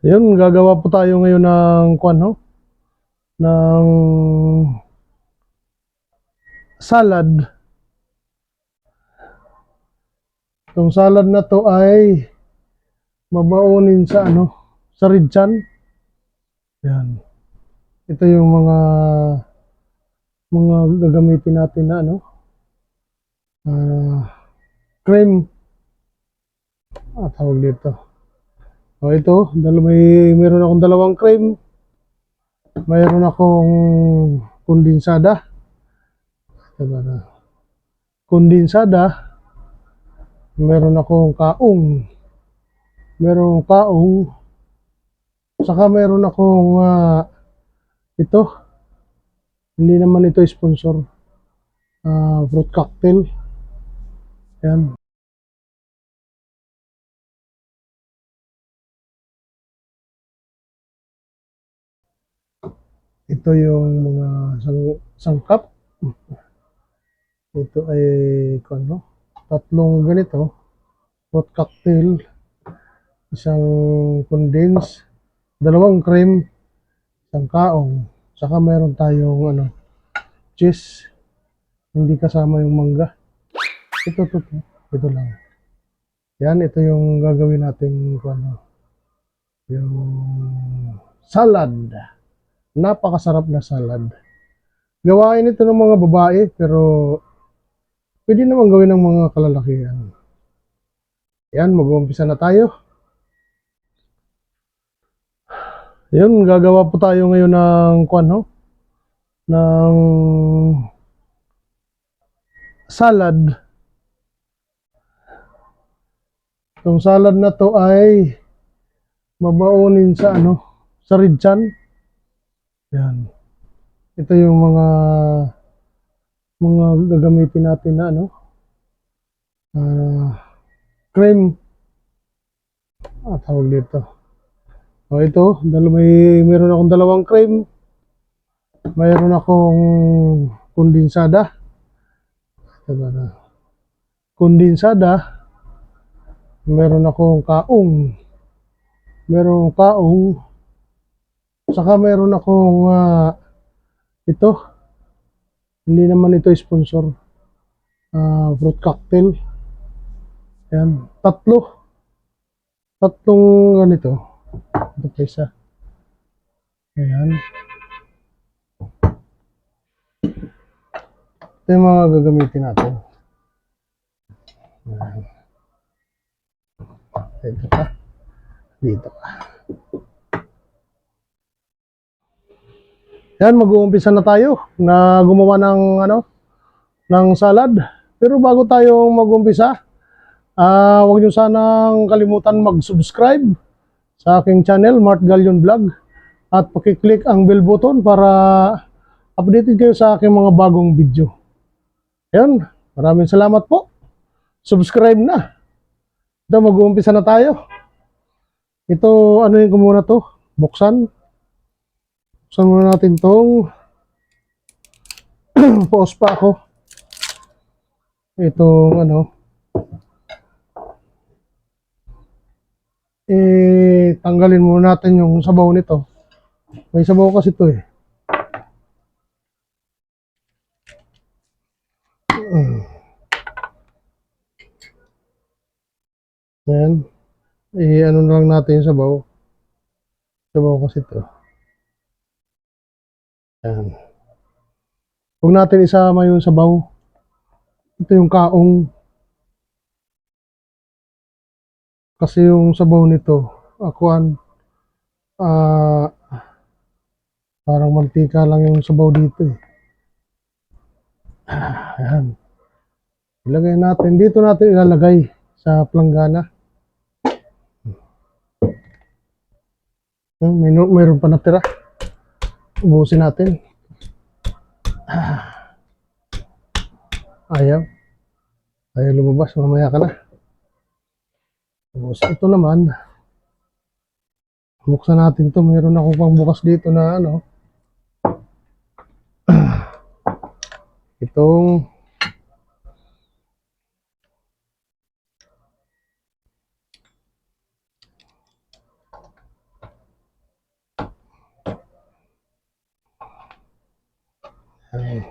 Yun, gagawa po tayo ngayon ng kwan, no? Ng salad. Itong salad na to ay babaunin sa ano, sa ridjan. Yan. Ito yung mga mga gagamitin natin na ano, ah, cream. Ah, tawag dito. O ito, dal may meron akong dalawang cream. Mayroon akong kondensada. Kondensada. Meron akong kaong. Meron kaong. Saka meron akong ah, ito. Hindi naman ito sponsor. Ah, fruit cocktail. Yan. Ito yung mga sang sangkap. Ito ay ano, tatlong ganito. Fruit cocktail, isang condense, dalawang cream, isang kaong, saka meron tayong ano, cheese. Hindi kasama yung mangga. Ito, ito, ito. Ito lang. Yan, ito yung gagawin natin ano, yung salad napakasarap na salad. Gawain ito ng mga babae, pero pwede naman gawin ng mga kalalakihan. Yan, mag-uumpisa na tayo. Yun, gagawa po tayo ngayon ng kwan, no? Ng salad. Itong salad na to ay babaunin sa ano, sa ridjan. Yan. Ito yung mga mga gagamitin natin na ano. ah, cream. Ah, tawag dito. O ito, dal may meron akong dalawang cream. Mayroon akong kondensada. Diba na? Kondensada. Meron akong kaong. Meron kaong. Saka meron akong ah, ito. Hindi naman ito sponsor. Ah, fruit cocktail. Yan. Tatlo. Tatlong ganito. Ito pa isa. Ayan. Ito yung mga gagamitin natin. Ayan. Ito pa. Dito pa. Yan, mag-uumpisa na tayo na gumawa ng ano ng salad. Pero bago tayo mag-umpisa, ah huwag niyo sanang kalimutan mag-subscribe sa aking channel, Mart Galion Vlog. At pakiclick ang bell button para updated kayo sa aking mga bagong video. Yan, maraming salamat po. Subscribe na. Ito, mag-uumpisa na tayo. Ito, ano yung muna to? Buksan. Buksan muna natin tong pause pa ako. Itong ano. Eh, tanggalin muna natin yung sabaw nito. May sabaw kasi ito eh. Mm. Ayan. Eh, ano na lang natin yung sabaw. Sabaw kasi ito. Ayan. Huwag natin isama yung sabaw. Ito yung kaong. Kasi yung sabaw nito, akuan, ah, parang mantika lang yung sabaw dito eh. Ayan. Ilagay natin. Dito natin ilalagay sa planggana. May, mayroon pa natira. Ubusin natin. Ayaw. Ayaw lumabas. Mamaya ka na. Ubus. Ito naman. Buksan natin to. Mayroon ako pang bukas dito na ano. Itong Ay.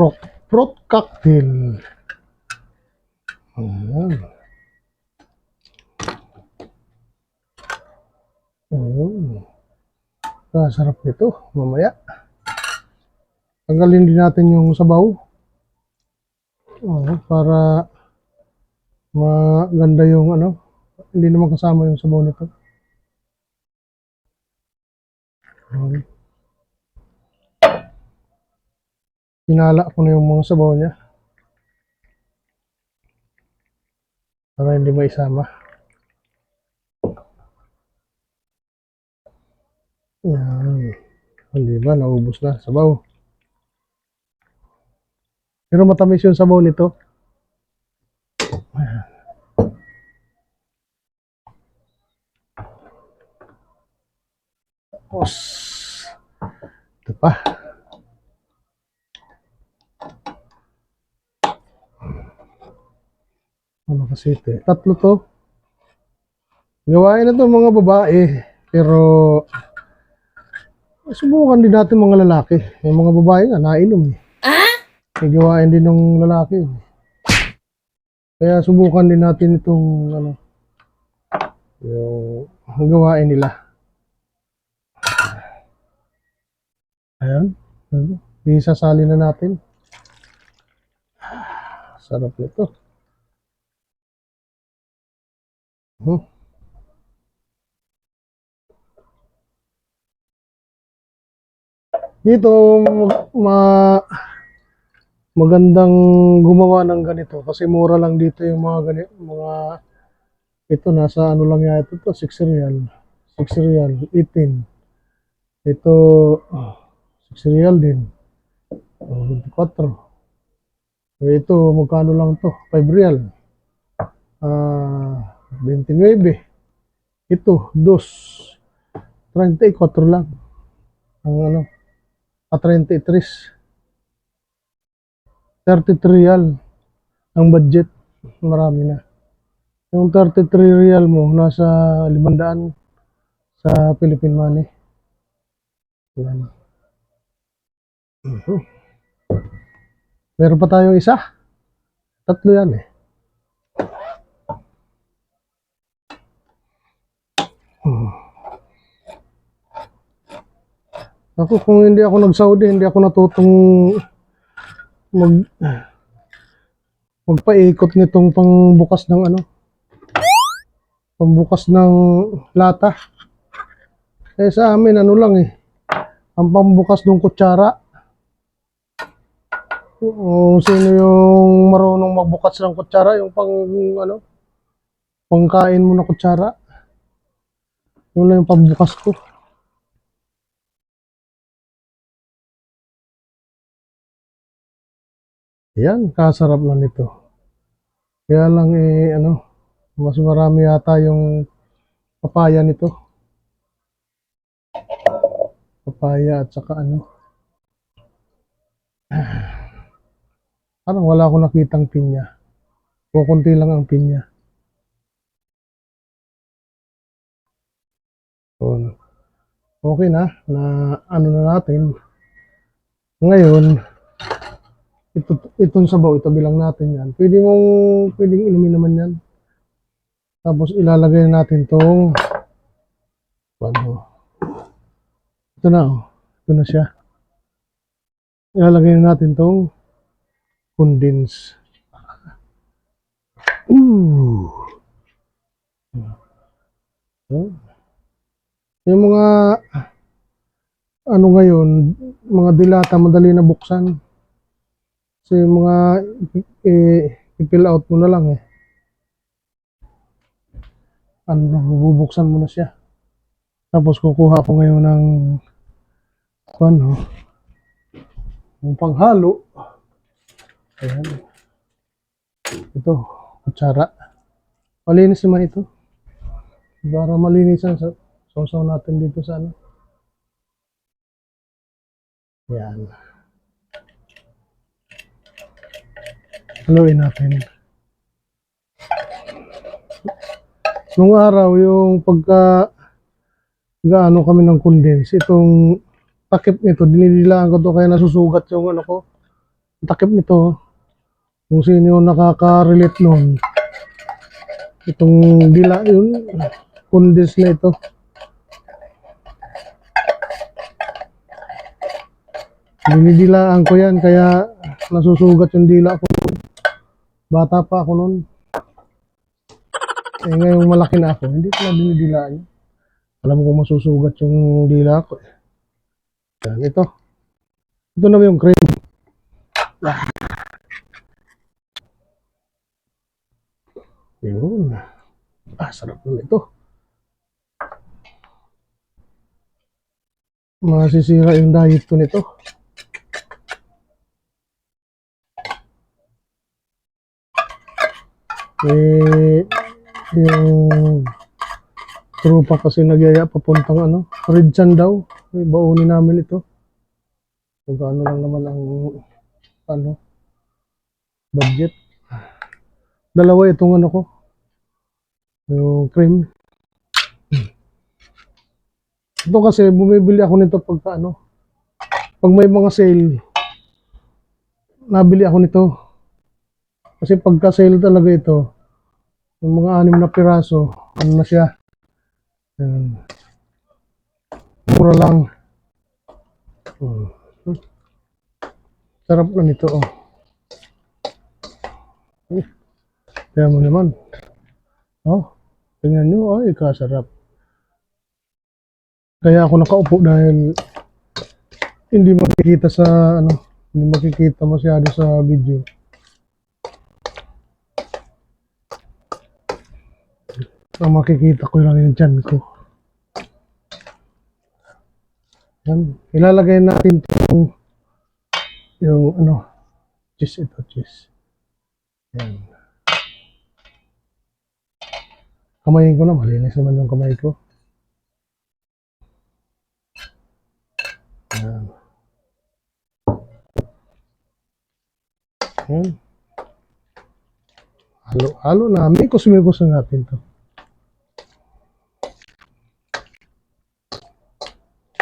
Fruit, fruit cocktail. Ayan. Ayan. Ah, sarap nito. Mamaya. Tanggalin din natin yung sabaw. Oh, para maganda yung ano. Hindi naman kasama yung sabaw nito. Ayan. Hinala ko na yung mga sabaw niya. Para hindi maisama. Yan. Hindi ba? Naubos na. Sabaw. Pero matamis yung sabaw nito. Ayan. Tapos, ito pa. Ano kasi ito eh. Tatlo to. Gawain na to mga babae. Pero, subukan din natin mga lalaki. Yung mga babae nga, nainom eh. May gawain din ng lalaki. eh. Kaya subukan din natin itong ano, yung gawain nila. Ayan. Isasali na natin. Sarap nito. Hmm. Dito, ma magandang gumawa ng ganito kasi mura lang dito yung mga ganito, mga ito nasa ano lang yata ito, 6 real. 6 real, 18. Ito, ah, 6 real din. Oh, 24. So, ito, magkano lang to? 5 real. Ah, 29. Ito, 2. 34 lang. Ang ano, ah, 33. 33 real ang budget. Marami na. Yung 33 real mo, nasa 500 sa Philippine money. Yan. Mhm. Meron pa tayong isa. Tatlo yan eh. Hmm. Ako, kung hindi ako nag-Saudi, hindi ako natutong mag magpaikot nitong pangbukas ng ano pambukas ng lata eh sa amin ano lang eh ang pambukas ng kutsara o sino yung marunong magbukas ng kutsara yung pang ano pangkain mo na kutsara yun lang yung pambukas ko Yan, kasarap na nito. Kaya lang eh, ano, mas marami yata yung papaya nito. Papaya at saka ano. Parang wala akong nakitang pinya. Kukunti lang ang pinya. So, okay na, na ano na natin. Ngayon, ito, itong sabaw, itabi lang natin yan. Pwede mong, pwedeng inumin naman yan. Tapos ilalagay natin tong, ano, ito na, oh. ito na siya. Ilalagay natin tong condense. Ooh. So, yung mga, ano ngayon, mga dilata, madali na buksan. Kasi mga eh, i-fill out mo na lang eh. Ano, bubuksan mo na siya. Tapos kukuha ko ngayon ng ano, yung panghalo. Ayan. Ito, kutsara. Malinis naman ito. Para malinisan sa sausaw natin dito sa ano. Yan. Haluin natin. Nung araw, yung pagka gaano kami ng condense, itong takip nito, dinidilaan ko to kaya nasusugat yung ano ko, takip nito, kung sino yung nakaka-relate nun, itong dila yun, kundis na ito. Dinidilaan ko yan, kaya nasusugat yung dila ko. Bata pa ako nun. Eh ngayong malaki na ako, hindi ko na dinidilaan. Alam ko masusugat yung dila ko. Yan, ito. Ito naman yung cream. Ah. Yun. Ah, sarap na ito. Masisira yung diet ko nito. Eh, yung trupa kasi nagyaya papuntang ano, Ridsan daw. Eh, baunin namin ito. Kung ano lang naman ang ano, budget. Dalawa itong ano ko. Yung cream. Ito kasi bumibili ako nito pagka ano, pag may mga sale, nabili ako nito. Kasi pagka sale talaga ito, yung mga anim na piraso, ano na siya, Ayan. Mura lang. Hmm. Sarap na nito, oh. Kaya mo naman. Oh, tingnan nyo, ay, kasarap. Kaya ako nakaupo dahil hindi makikita sa, ano, hindi makikita masyado sa video. Ang makikita ko lang yung dyan ko. Yan. Ilalagay natin itong yung ano, cheese ito, cheese. Yan. Kamayin ko na, malinis naman yung kamay ko. Yan. Yan. Halo, halo na. Mikos-mikos na natin to.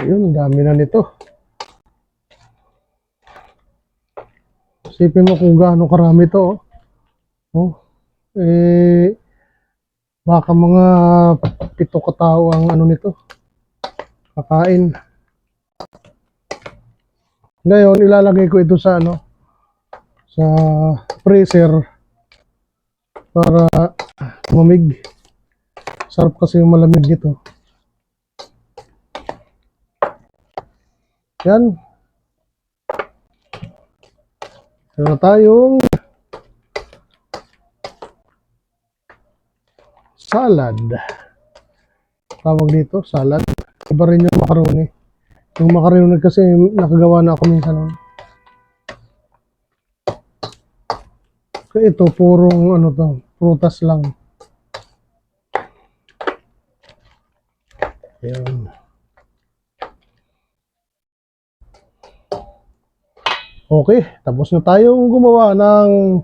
Yun, dami na nito. Isipin mo kung gaano karami to. Oh. Oh. Eh, baka mga pito katao ang ano nito. Kakain. Ngayon, ilalagay ko ito sa ano, sa freezer para lumamig. Sarap kasi yung malamig nito. Yan. Meron tayong salad. Tawag dito, salad. Iba rin yung macaroni. Yung macaroni kasi nakagawa na ako minsan. Kaya ito, purong ano to, prutas lang. Ayan. Okay, tapos na tayong gumawa ng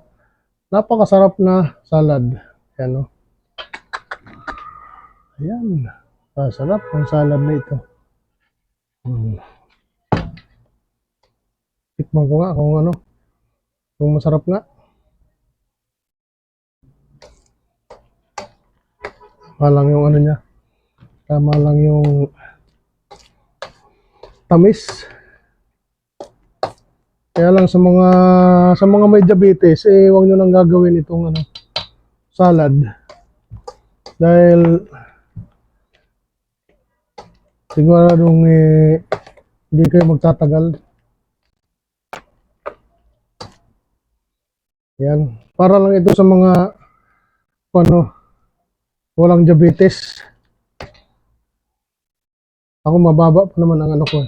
napakasarap na salad. Ayan o. Ayan. Masarap ang salad na ito. Hmm. Tikman ko nga kung ano. Kung masarap nga. Tama lang yung ano niya. Tama lang yung tamis. Kaya lang sa mga sa mga may diabetes, eh wag niyo nang gagawin itong ano salad. Dahil siguradong eh, hindi kayo magtatagal. Yan. Para lang ito sa mga ano, walang diabetes. Ako mababa pa naman ang ano ko.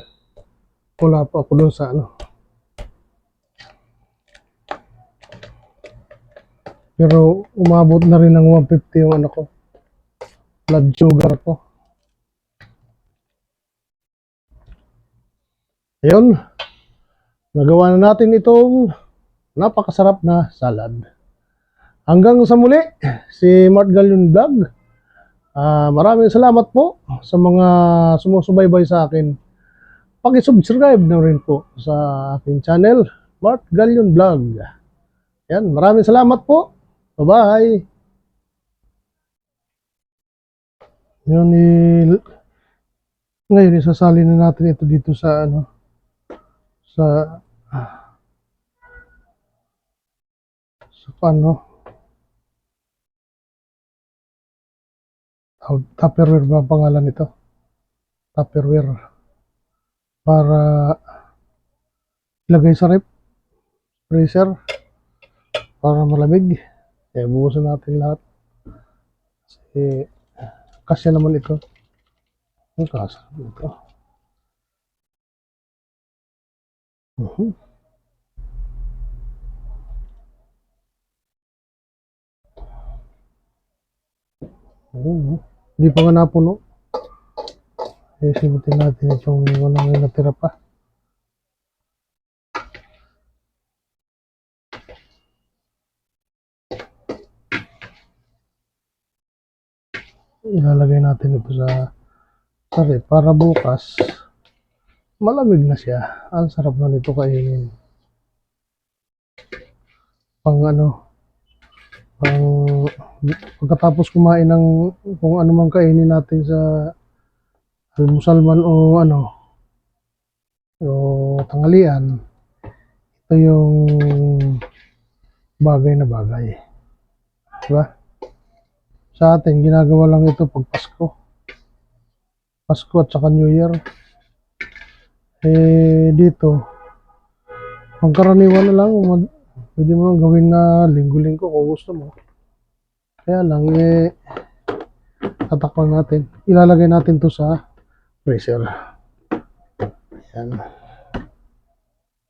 Wala pa ako doon sa ano. Pero umabot na rin ng 150 yung ano ko. Blood sugar ko. Ayun. Nagawa na natin itong napakasarap na salad. Hanggang sa muli, si Mart Galion Vlog. Ah, maraming salamat po sa mga sumusubaybay sa akin. Paki-subscribe na rin po sa aking channel Mark Galion Vlog. Yan, maraming salamat po. Bye-bye. Yun, i- ngayon isasali na natin ito dito sa ano, sa, sa ano, Tawag- Tupperware ba ang pangalan nito? Tupperware. Para ilagay sa rep, freezer, para malamig. Eh, buhusan natin lahat. Kasi, kasya naman ito. Ang kasya naman ito. Mhm. Oo? Hindi pa nga napuno. Eh, simutin natin itong walang may natira pa. Ilalagay natin ito sa sari para bukas malamig na siya. Ang sarap na nito kainin. Pang ano, pang pagkatapos kumain ng kung ano man kainin natin sa almusal man o ano o tanghalian ito yung bagay na bagay diba sa atin ginagawa lang ito pag Pasko Pasko at saka New Year eh dito pangkaraniwan na lang pwede mo lang gawin na linggo-linggo kung gusto mo kaya lang, eh, tatakpan natin. Ilalagay natin to sa freezer. Yan.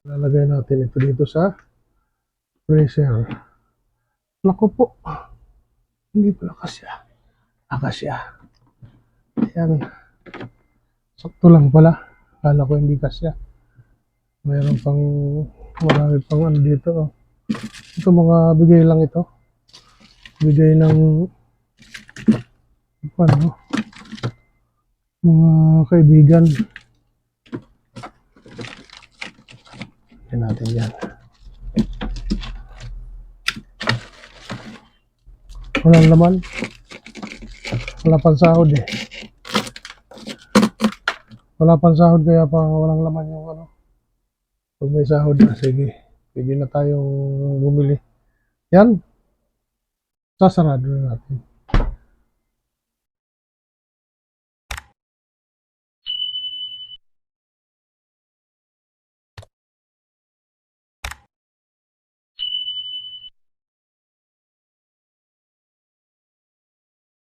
Ilalagay natin ito dito sa freezer. Naku po. Hindi pala kasya. Akasya. Yan. Sakto lang pala. Kala ko hindi kasya. Mayroon pang marami pang ano dito. oh. Ito mga bigay lang ito bigay ng ano, mga kaibigan. Yan natin yan. Walang laman. Wala pang sahod eh. Wala pang sahod kaya pa walang laman yung ano. Pag may sahod na, sige. Pwede na tayong bumili. Yan sasarado na natin.